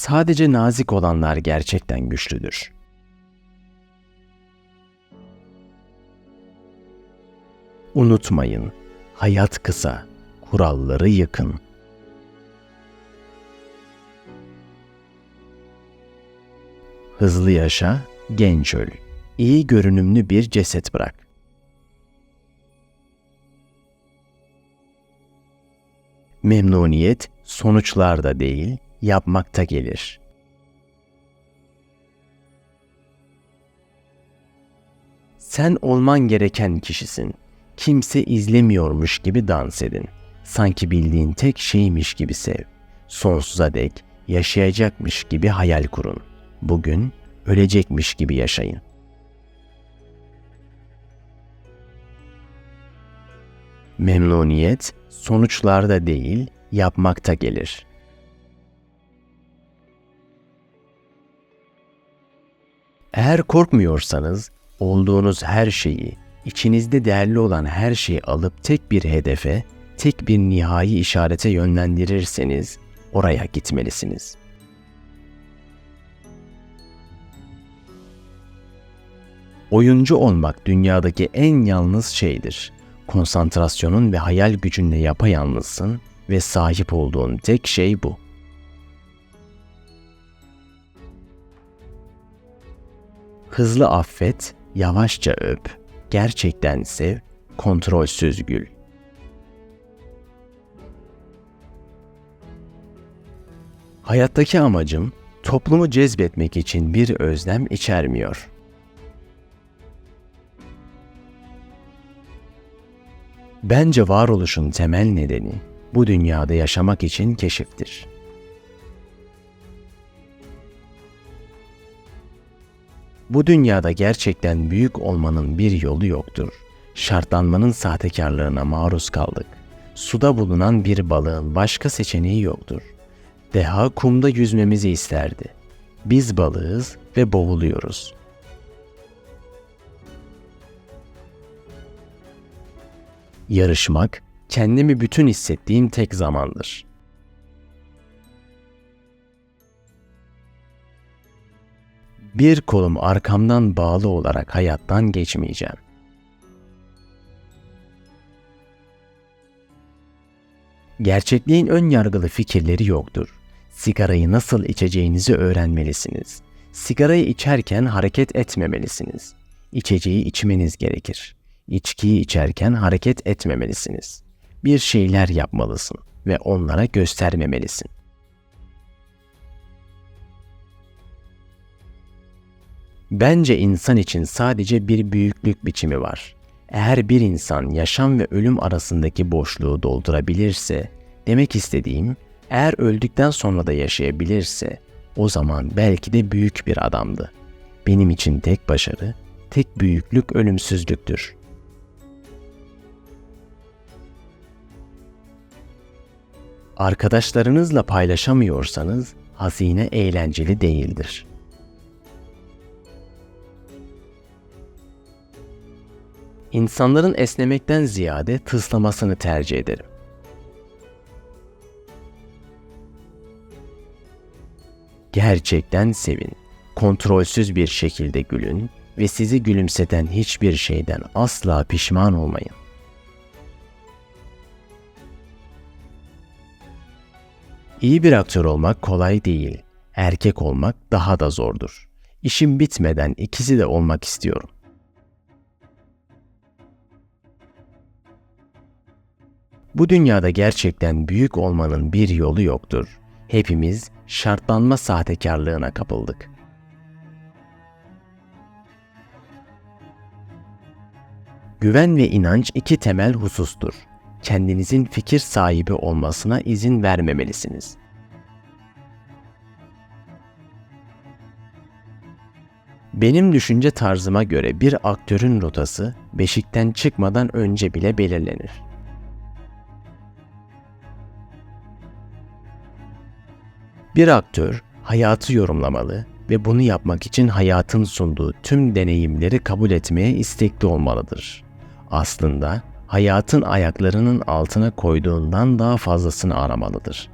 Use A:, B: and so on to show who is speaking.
A: Sadece nazik olanlar gerçekten güçlüdür. Unutmayın, hayat kısa, kuralları yıkın. Hızlı yaşa, genç öl. İyi görünümlü bir ceset bırak. Memnuniyet sonuçlarda değil, yapmakta gelir. Sen olman gereken kişisin. Kimse izlemiyormuş gibi dans edin. Sanki bildiğin tek şeymiş gibi sev. Sonsuza dek yaşayacakmış gibi hayal kurun. Bugün ölecekmiş gibi yaşayın. Memnuniyet sonuçlarda değil, yapmakta gelir. Eğer korkmuyorsanız olduğunuz her şeyi, içinizde değerli olan her şeyi alıp tek bir hedefe, tek bir nihai işarete yönlendirirseniz oraya gitmelisiniz. Oyuncu olmak dünyadaki en yalnız şeydir. Konsantrasyonun ve hayal gücünle yapayalnızsın ve sahip olduğun tek şey bu. Hızlı affet, yavaşça öp, gerçekten sev, kontrolsüz gül. Hayattaki amacım toplumu cezbetmek için bir özlem içermiyor. Bence varoluşun temel nedeni bu dünyada yaşamak için keşiftir. Bu dünyada gerçekten büyük olmanın bir yolu yoktur. Şartlanmanın sahtekarlığına maruz kaldık. Suda bulunan bir balığın başka seçeneği yoktur. Deha kumda yüzmemizi isterdi. Biz balığız ve boğuluyoruz. Yarışmak, kendimi bütün hissettiğim tek zamandır. Bir kolum arkamdan bağlı olarak hayattan geçmeyeceğim. Gerçekliğin ön yargılı fikirleri yoktur. Sigarayı nasıl içeceğinizi öğrenmelisiniz. Sigarayı içerken hareket etmemelisiniz. İçeceği içmeniz gerekir. İçkiyi içerken hareket etmemelisiniz. Bir şeyler yapmalısın ve onlara göstermemelisin. Bence insan için sadece bir büyüklük biçimi var. Eğer bir insan yaşam ve ölüm arasındaki boşluğu doldurabilirse, demek istediğim, eğer öldükten sonra da yaşayabilirse, o zaman belki de büyük bir adamdı. Benim için tek başarı, tek büyüklük ölümsüzlüktür. Arkadaşlarınızla paylaşamıyorsanız hazine eğlenceli değildir. İnsanların esnemekten ziyade tıslamasını tercih ederim. Gerçekten sevin, kontrolsüz bir şekilde gülün ve sizi gülümseten hiçbir şeyden asla pişman olmayın. İyi bir aktör olmak kolay değil. Erkek olmak daha da zordur. İşim bitmeden ikisi de olmak istiyorum. Bu dünyada gerçekten büyük olmanın bir yolu yoktur. Hepimiz şartlanma sahtekarlığına kapıldık. Güven ve inanç iki temel husustur. Kendinizin fikir sahibi olmasına izin vermemelisiniz. Benim düşünce tarzıma göre bir aktörün rotası beşikten çıkmadan önce bile belirlenir. Bir aktör hayatı yorumlamalı ve bunu yapmak için hayatın sunduğu tüm deneyimleri kabul etmeye istekli olmalıdır. Aslında hayatın ayaklarının altına koyduğundan daha fazlasını aramalıdır.